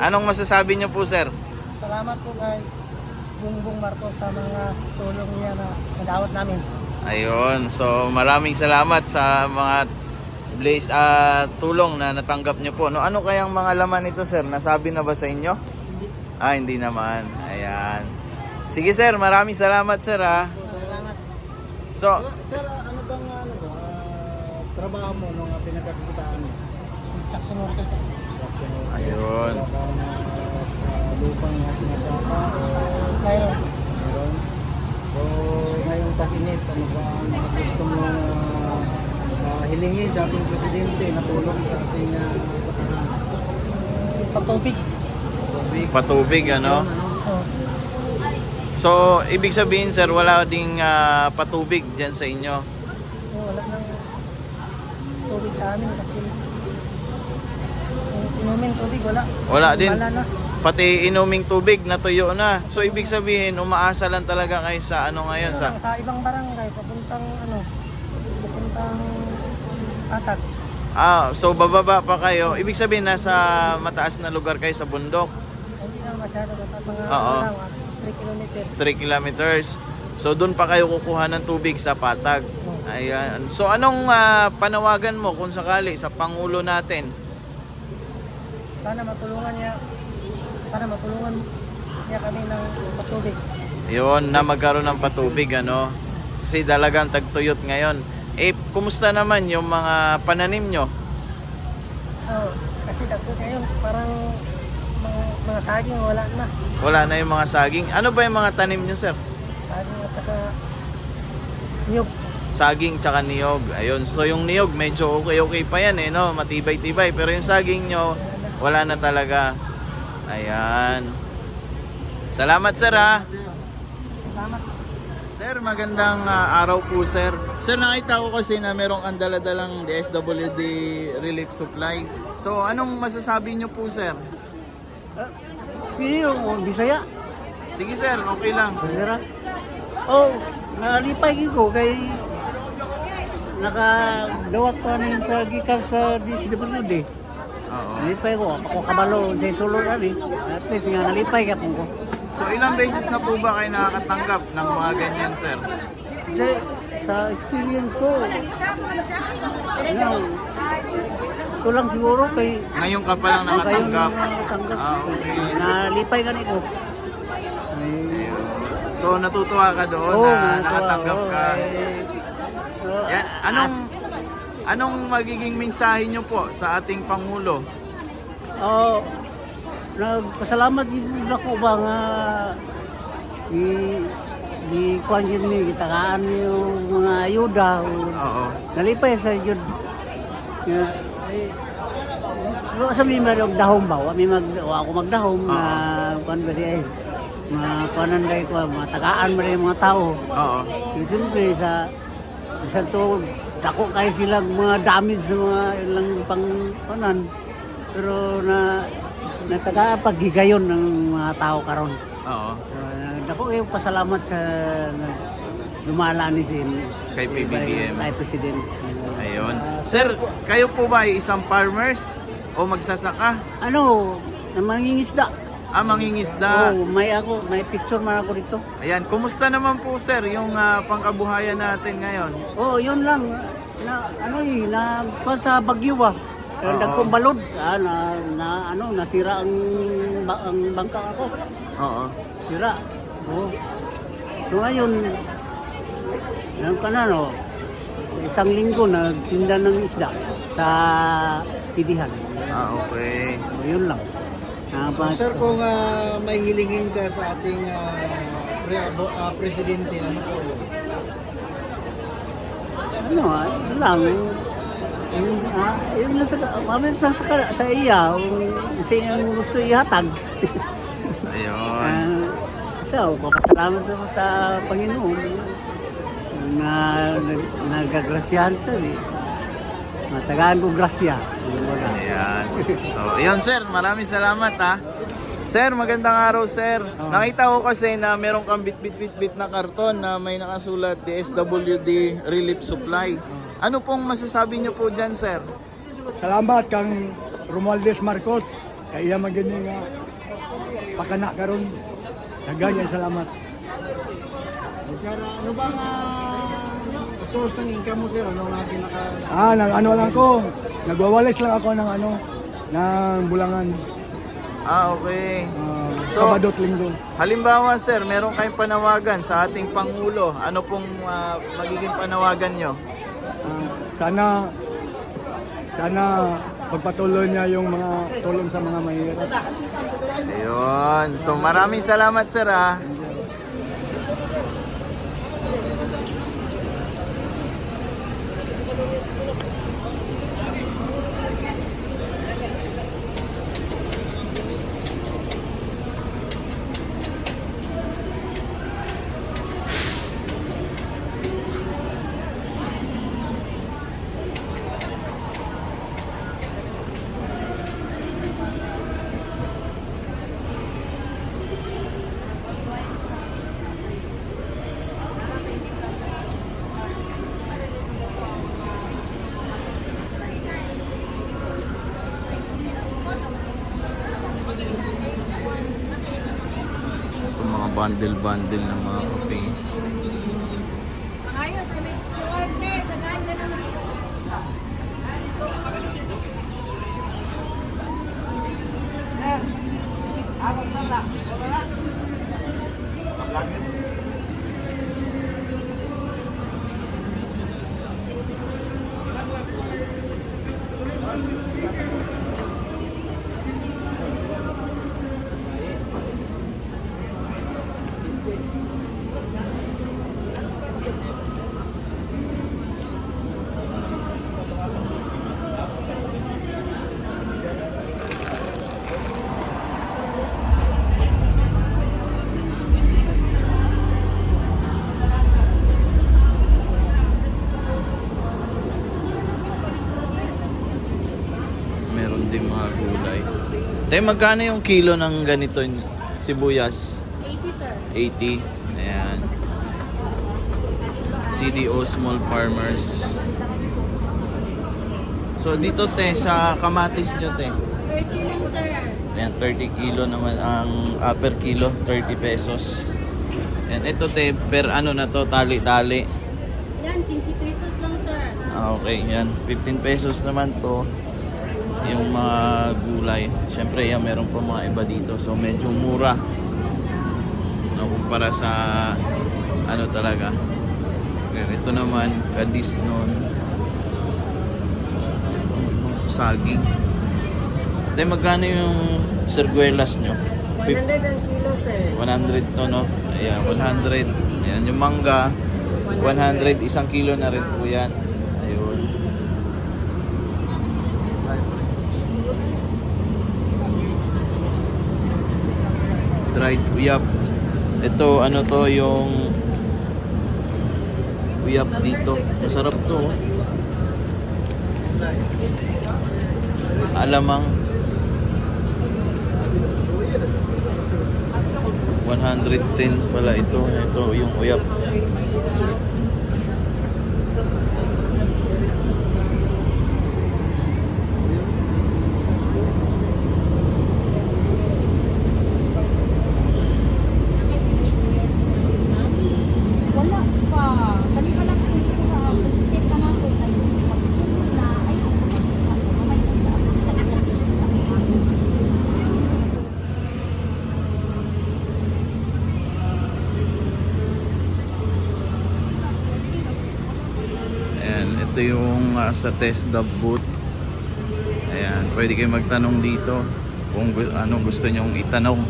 Anong masasabi niyo po, sir? Salamat po kay Bungbong Marcos sa mga tulong niya na nadawat namin. Ayun, so maraming salamat sa mga blaze ah, tulong na natanggap niyo po. No, ano kayang mga laman ito, sir? Nasabi na ba sa inyo? Hindi. Ah, hindi naman. Ayan. Sige, sir. Maraming salamat, sir, ah. Salamat. So, Sir, ano bang ano ba, ah, trabaho mo nung uh, pinagkakitaan mo? Worker ka. Ayun. Lupang na sinasaka o Mayroon. meron. So, ngayon sa init, ano ba ang gusto mo uh, hilingin sa ating presidente na tulong sa ating uh, sa kanang Pagtubig. public? patubig, ano? Oh. So, ibig sabihin, sir, wala ding ah, patubig dyan sa inyo. Oh, wala nang tubig sa amin kasi yung inumin tubig wala. Wala din. Wala na. Pati inuming tubig, natuyo na. So, ibig sabihin, umaasa lang talaga kayo sa ano ngayon, sa... Sa, ibang barangay papuntang ano papuntang atag. Ah, so bababa pa kayo. Ibig sabihin, nasa mataas na lugar kayo sa bundok. Hindi na masyado at mga Oo. ano lang, 3 kilometers. 3 kilometers. So doon pa kayo kukuha ng tubig sa patag. Ayan. So anong ah, panawagan mo kung sakali sa pangulo natin? Sana matulungan niya sana matulungan niya kami ng patubig. Yun, na magkaroon ng patubig ano. Kasi dalagang tagtuyot ngayon. Eh, kumusta naman yung mga pananim nyo? So, kasi dako ngayon parang mga, mga saging wala na. Wala na yung mga saging. Ano ba yung mga tanim nyo, sir? Saging at saka niyog. Saging tsaka niyog. Ayun. So yung niyog, medyo okay-okay pa yan eh, no? Matibay-tibay. Pero yung saging nyo, wala na talaga. Ayan. Salamat, sir, ha? Salamat. Sir, magandang ah, araw po, sir. Sir, nakita ko kasi na merong andala-dalang DSWD relief supply. So, anong masasabi nyo po, sir? Pili yung Bisaya. Sige, sir. Okay lang. Bisaya. Oh, nalipay ko kay nakadawat pa na yun sa gikas sa DSWD. Oo. Nalipay ko, ako kabalo sa sulod ani. At least nga nalipay ka ko. So, ilang beses na po ba kayo nakakatanggap ng mga ganyan, sir? Kasi sa experience ko, ano, ito lang siguro kay Ngayon ka pa lang nakatanggap. nakatanggap. Ah, okay. Nalipay ka nito. Ay, So, natutuwa ka doon Oo, na natuwa nakatanggap ako. ka. Eh, oh, Yan. Anong anong magiging mensahe nyo po sa ating Pangulo? Oh, nagpasalamat din ako ba nga di di kuan yun ni kitakaan yung mga ayuda o Oo. nalipay sa jud nga eh sa mi mag dahom ba? Wa mi mag wa ako magdahom na kuan ba di ay mga kuanan ko mga tagaan ba di mga tao. Oo. Yung siyempre sa sa to dako kay sila mga damage sa mga ilang pang kanan. Pero na nataga paghigayon ng mga tao karon. Oo. So, dako kayo pasalamat sa lumala ni sin Kay PBBM. Kay President. Ayun. Sir, kayo po ba ay isang farmers o magsasaka? Ano, na mangingisda. Ah, mangingisda. Oh, may ako, may picture man ako dito. Ayan, kumusta naman po sir yung ah, pangkabuhayan natin ngayon? Oh, yun lang. Na ano eh, na pa sa Bagyo ba? Oo. Nagkong balod. Ah, na, na ano, nasira ang, ba- ang bangka ako. Oo. Sira. Oh. So ngayon, ano ka na no? Sa isang linggo nagtinda ng isda sa tidihan. Ah, okay. So, yun lang. Ah, pa- Sir, kung ah, may hilingin ka sa ating ah, pre- ah, presidente, ano po yun? ano ah, lang. Yung, ah, yung nasa, mamit nasa ka- sa iya, kung sa iyang gusto ihatag. Ayun. Ah, so, papasalamat ako sa Panginoon na nag- nagagrasyahan sa eh. Matagaan ko grasya. Ayan. So, ayun sir, maraming salamat ha. Sir, magandang araw sir. Nakita ko kasi na meron kang bit-bit-bit-bit na karton na may nakasulat DSWD Relief Supply. Ano pong masasabi niyo po dyan sir? Salamat kang Romualdez Marcos Kaya magani nga pakana karon. Dagan salamat. Sir, ano ba nga source ng income mo sir? Ano nga pinaka... Ah, nag ano lang ko. Nagwawalis lang ako ng ano ng bulangan. Ah, okay. Uh, So- Sabado at Linggo. Halimbawa, sir, meron kayong panawagan sa ating Pangulo. Ano pong ah, magiging panawagan nyo? Ah, sana sana pagpatuloy niya yung mga tulong sa mga mahirap. Ayun. So, maraming salamat, sir, ah. Ito mga bundle-bundle ng mga kape. Ayos, Tayo, magkano yung kilo ng ganito sibuyas? 80, sir. 80. Ayan. CDO Small Farmers. So dito te, sa kamatis nyo te. 30 lang, sir. Ayan, 30 kilo naman ang ah, per kilo, 30 pesos. Ayan, ito te, per ano na to, tali-tali. Yan, 15 pesos lang, sir. Ah, okay, yan. 15 pesos naman to. Yung mga gulay. Siyempre, yan, meron pa mga iba dito. So, medyo mura. No, kumpara sa ano talaga. Ito naman, kadis nun. Saging. Ate, magkano yung serguelas nyo? 100 ang kilo, sir. 100 to, no? Ayan, 100. Ayan, yung mangga, 100. Isang kilo na rin po yan. Ayun. Dried uyap. Ito, ano to, yung uyap dito. Masarap to. oh. Alamang 110 pala ito. Ito yung uyap. Wala pa. Kani pa lang ang ito na step na ako kay magsunod na ay ako mamay ko sa ako talaga sa mga Ayan, ito ah, sa test the booth. Ayan, pwede kayo magtanong dito kung anong gusto nyong itanong.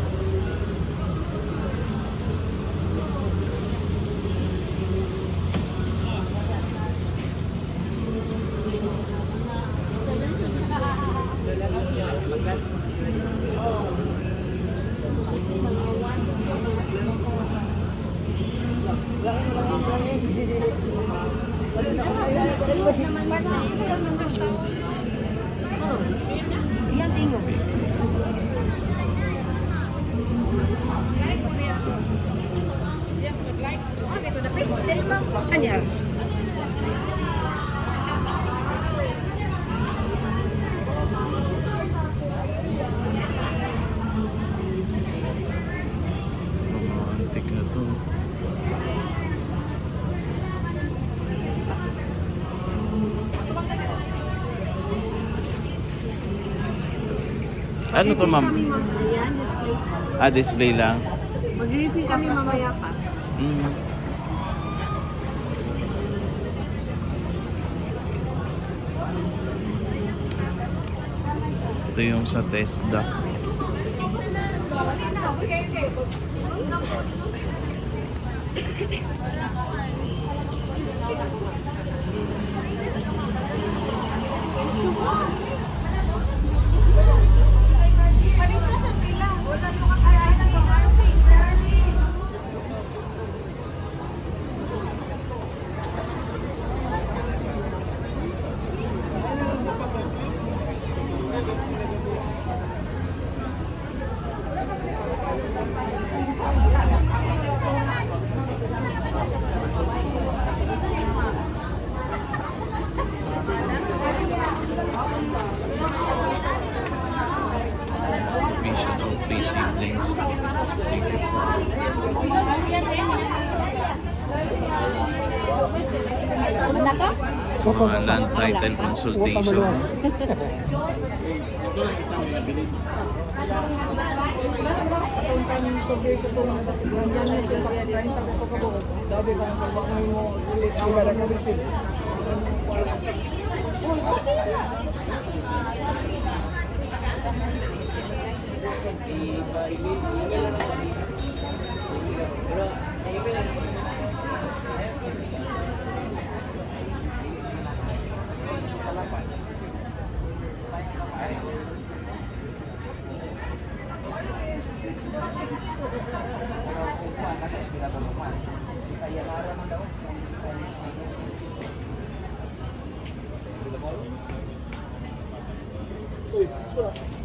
Ano to ma'am? Ayan, display. Ah, display lang. Mag-refill kami mamaya pa. Mm. Ito yung sa TESDA. Vision mga land title consultation. Iba email, email lang kami. Pero, email lang kami. 对不错。